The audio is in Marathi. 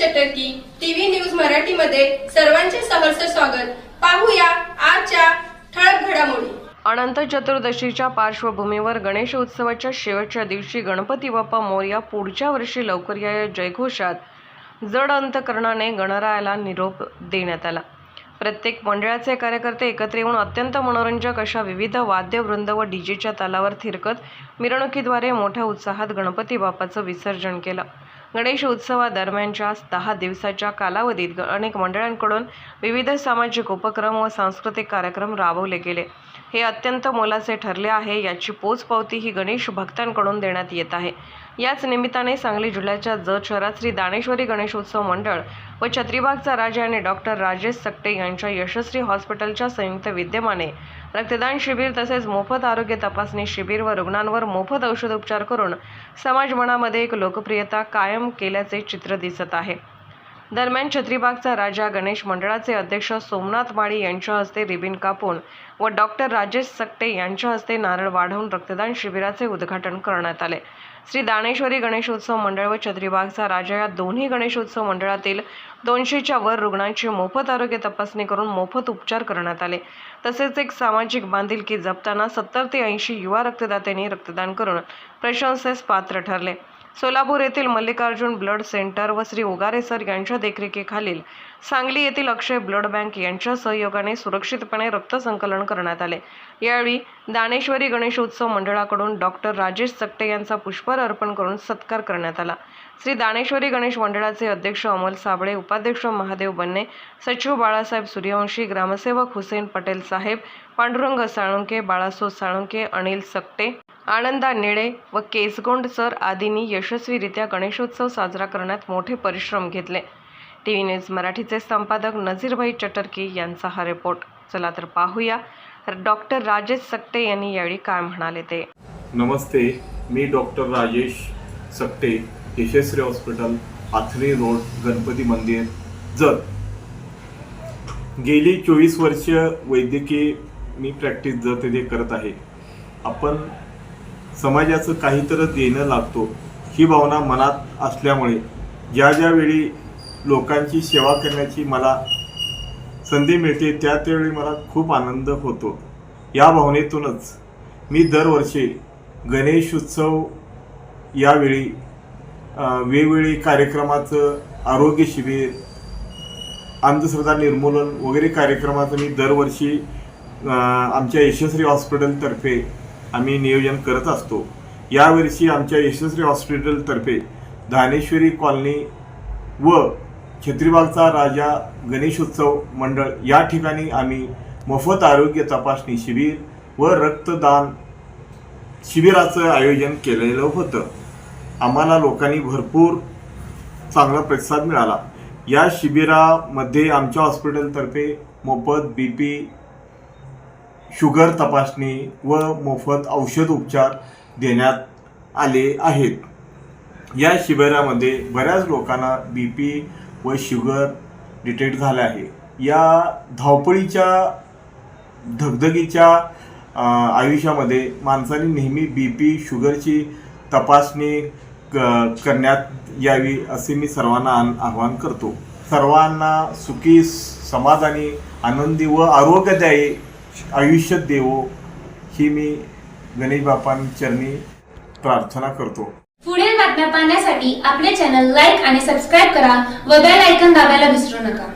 चटर्की टीव्ही न्यूज मराठीमध्ये सर्वांचे सहर्ष स्वागत. पाहूया आजच्या ठळक घडामोडी. अनंत चतुर्दशीच्या पार्श्वभूमीवर गणेश उत्सवाच्या शेवटच्या दिवशी गणपती बाप्पा मोर्या पुढच्या वर्षी लवकर या या जयघोषात जड अंतकरणाने गणरायाला निरोप देण्यात आला. प्रत्येक मंडळाचे कार्यकर्ते एकत्र येऊन अत्यंत मनोरंजक अशा विविध वाद्यवृंद व डीजेच्या तालावर थिरकत मिरवणुकीद्वारे मोठ्या उत्साहात गणपती बाप्पाचं विसर्जन केलं. गणेश उत्सवादरम्यानच्या दहा दिवसाच्या कालावधीत अनेक मंडळांकडून विविध सामाजिक उपक्रम व सांस्कृतिक कार्यक्रम राबवले गेले. हे अत्यंत मोलाचे ठरले आहे याची पोचपावती ही गणेश भक्तांकडून देण्यात येत आहे. याच निमित्ताने सांगली जिल्ह्याच्या जत शहरात श्री दानेश्वरी गणेशोत्सव मंडळ व छत्रीबागचा राजा आणि डॉक्टर राजेश सकटे यांच्या यशस्वी हॉस्पिटलच्या संयुक्त विद्यमाने रक्तदान शिबिर तसेच मोफत आरोग्य तपासणी शिबिर व रुग्णांवर मोफत औषधोपचार करून समाजमनामध्ये एक लोकप्रियता कायम केल्याचे चित्र दिसत आहे. दरम्यान छत्रीबागचा राजा गणेश मंडळाचे अध्यक्ष सोमनाथ माळी यांच्या हस्ते रिबिन कापून व डॉक्टर राजेश सकटे यांच्या हस्ते नारळ वाढवून रक्तदान शिबिराचे उद्घाटन करण्यात आले. श्री दानेश्वरी गणेशोत्सव मंडळ व छत्रीबागचा राजा या दोन्ही गणेशोत्सव मंडळातील दोनशेच्या वर रुग्णांची मोफत आरोग्य तपासणी करून मोफत उपचार करण्यात आले. तसेच एक सामाजिक बांधिलकी जपताना सत्तर ते ऐंशी युवा रक्तदात्यांनी रक्तदान करून प्रशंसेस पात्र ठरले. सोलापूर येथील मल्लिकार्जुन ब्लड सेंटर व श्री उगारे सर यांच्या देखरेखीखालील सांगली येथील अक्षय ब्लड बँक यांच्या सहयोगाने सुरक्षितपणे रक्त संकलन करण्यात आले. यावेळी दानेश्वरी गणेशोत्सव मंडळाकडून डॉक्टर राजेश चकटे यांचा पुष्पहार अर्पण करून सत्कार करण्यात आला. श्री दानेश्वरी गणेश मंडळाचे अध्यक्ष अमोल साबळे उपाध्यक्ष महादेव बन्ने सचिव बाळासाहेब सूर्यवंशी ग्रामसेवक हुसेन पटेल साहेब पांडुरंग साळुंके बाळासो साळुंके अनिल सकटे आनंदा निळे व केसगोंड सर आदींनी यशस्वीरित्या गणेशोत्सव साजरा करण्यात मोठे परिश्रम घेतले. टी व्ही न्यूज मराठीचे संपादक नझीरभाई चटर्की यांचा हा रिपोर्ट. चला तर पाहूया. डॉक्टर राजेश सकटे यांनी यावेळी काय म्हणाले ते? नमस्ते मी doctor Rajesh Sakte Yashasvi hospital Athari road Ganpati मंदिर जत. गेली चोवीस वर्ष वैद्यकीय मी प्रॅक्टिस जत येथे करत आहे. आपण समाजाचं काहीतरी देणं लागतो ही भावना मनात असल्यामुळे. ज्या ज्यावेळी लोकांची सेवा करण्याची मला संधी मिळते त्या त्यावेळी मला खूप आनंद होतो. या भावनेतूनच मी दरवर्षी गणेश उत्सव यावेळी वेगवेगळी कार्यक्रमाचं आरोग्य शिबिर अंधश्रद्धा निर्मूलन वगैरे कार्यक्रमाचं मी दरवर्षी आमच्या यशस्वी हॉस्पिटलतर्फे आम्ही नियोजन करत असतो. यावर्षी आमच्या यशस्वी हॉस्पिटलतर्फे धानेश्वरी कॉलनी व छत्रीबागचा राजा गणेशोत्सव मंडळ या ठिकाणी आम्ही मोफत आरोग्य तपासणी शिबिर व रक्तदान शिबिराचं आयोजन केलेलं होतं. आम्हाला लोकांनी भरपूर चांगला प्रतिसाद मिळाला. या शिबिरामध्ये आमच्या हॉस्पिटलतर्फे मोफत बी पी शुगर तपासणी व मोफत औषध उपचार देण्यात आले आहेत. या शिबिरामध्ये बऱ्याच लोकांना बी पी व शुगर डिटेक्ट झाले आहे. या धावपळीच्या धगधगीच्या आयुष्यामध्ये माणसाने नेहमी बी पी शुगरची तपासणी क- करण्यात यावी असे मी सर्वांना आन- आवाहन करतो. सर्वांना सुखी समाधानी आनंदी व आरोग्यदायी आयुष्य देवो ही मी गणेश बापांचरणी प्रार्थना करतो. पुढील बातम्या पाहण्यासाठी आपले चॅनल लाईक आणि सबस्क्राईब करा व बेल ऐकन दाबायला विसरू नका.